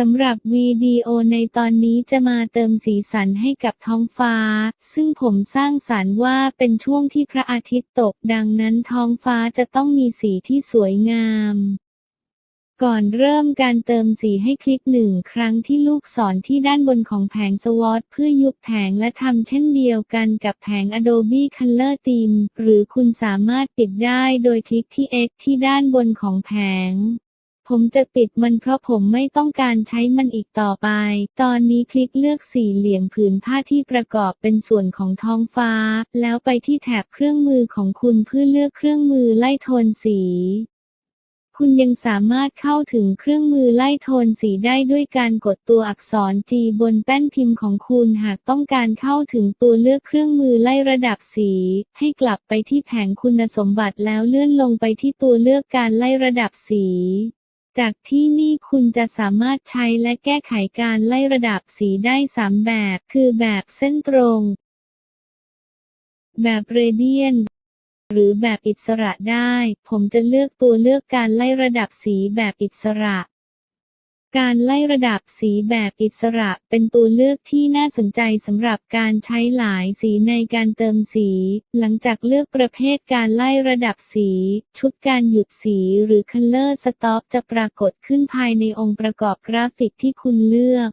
สำหรับวิดีโอในตอนนี้จะมาเติมสีสันให้กับท้องฟ้า ซึ่งผมสร้างสรรค์ว่าเป็นช่วงที่พระอาทิตย์ตกดังนั้นท้องฟ้าจะต้องมีสีที่สวยงาม ก่อนเริ่มการเติมสีให้คลิกหนึ่งครั้งที่ลูกศรที่ด้านบนของแผงสวอตเพื่อยุบแผงและทำเช่นเดียวกันกับแผง Adobe Color Theme หรือคุณสามารถปิดได้โดยคลิกที่ X ที่ด้านบนของแผง ผมจะปิดมันเพราะผมไม่ต้องการใช้มันอีกต่อไป ตอนนี้คลิกเลือกสี่เหลี่ยมผืนผ้าที่ประกอบเป็นส่วนของท้องฟ้า แล้วไปที่แถบเครื่องมือของคุณเพื่อเลือกเครื่องมือไล่โทนสี คุณยังสามารถเข้าถึงเครื่องมือไล่โทนสีได้ด้วยการกดตัวอักษร G บนแป้นพิมพ์ของคุณหากต้องการเข้าถึงตัวเลือกเครื่องมือไล่ระดับสี ให้กลับไปที่แผงคุณสมบัติแล้วเลื่อนลงไปที่ตัวเลือกการไล่ระดับสี จากที่นี่คุณจะสามารถใช้และแก้ไขการไล่ระดับสีได้3แบบ คือแบบเส้นตรง แบบเรเดียน หรือแบบอิสระได้ ผมจะเลือกตัวเลือกการไล่ระดับสีแบบอิสระ การไล่ระดับสีแบบอิสระเป็นตัวเลือกที่น่าสนใจสำหรับการใช้หลายสีในการเติมสี หลังจากเลือกประเภทการไล่ระดับสี ชุดการหยุดสีหรือ Color Stop จะปรากฏขึ้นภายในองค์ประกอบกราฟิกที่คุณเลือก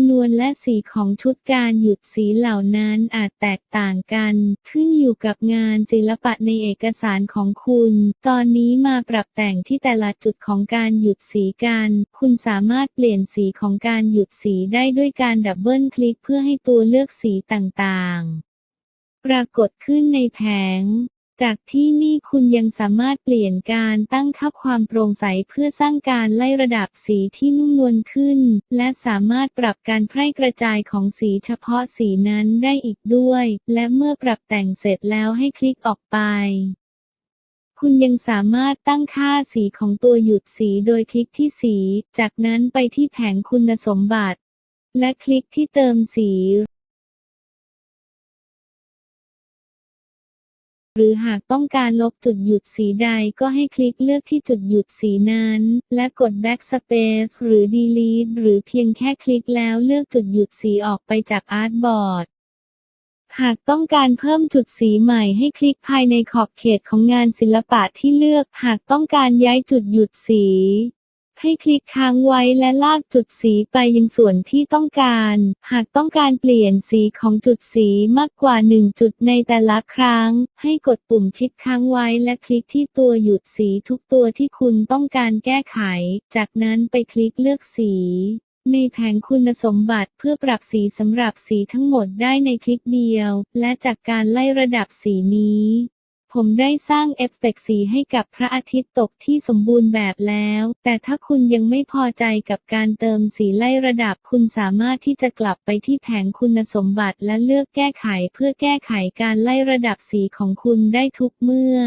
ำนวนและสีของชุดการหยุดสีเหล่านั้นอาจแตกต่างกัน ขึ้นอยู่กับงานศิลปะในเอกสารของคุณ ตอนนี้มาปรับแต่งที่แต่ละจุดของการหยุดสีกัน คุณสามารถเปลี่ยนสีของการหยุดสีได้ด้วยการดับเบิลคลิกเพื่อให้ตัวเลือกสีต่างๆ ปรากฏขึ้นในแผง จากที่นี่คุณยังสามารถเปลี่ยนการตั้งค่าความโปร่งใสเพื่อสร้างการไล่ระดับสีที่นุ่มนวลขึ้น และสามารถปรับการแพร่กระจายของสีเฉพาะสีนั้นได้อีกด้วย และเมื่อปรับแต่งเสร็จแล้วให้คลิกออกไปคุณยังสามารถตั้งค่าสีของตัวหยุดสีโดยคลิกที่สี จากนั้นไปที่แผงคุณสมบัติ และคลิกที่เติมสี หรือหากต้องการลบจุดหยุดสีใดก็ให้คลิกเลือกที่จุดหยุดสีนั้น และกด Backspace หรือ Delete หรือเพียงแค่คลิกแล้วเลือกจุดหยุดสีออกไปจากอาร์ตบอร์ดหากต้องการเพิ่มจุดสีใหม่ให้คลิกภายในขอบเขตของงานศิลปะที่เลือก หากต้องการย้ายจุดหยุดสี ให้คลิกค้างไว้และลากจุดสีไปยังส่วนที่ต้องการ หากต้องการเปลี่ยนสีของจุดสีมากกว่า 1 จุดในแต่ละครั้ง ให้กดปุ่มชิดค้างไว้และคลิกที่ตัวหยุดสีทุกตัวที่คุณต้องการแก้ไข จากนั้นไปคลิกเลือกสีในแผงคุณสมบัติเพื่อปรับสีสำหรับสีทั้งหมดได้ในคลิกเดียว และจากการไล่ระดับสีนี้ ผมได้สร้างเอฟเฟกต์สีให้กับพระอาทิตย์ตกที่สมบูรณ์แบบแล้ว แต่ถ้าคุณยังไม่พอใจกับการเติมสีไล่ระดับคุณสามารถที่จะกลับไปที่แผงคุณสมบัติและเลือกแก้ไขเพื่อแก้ไขการไล่ระดับสีของคุณได้ทุกเมื่อ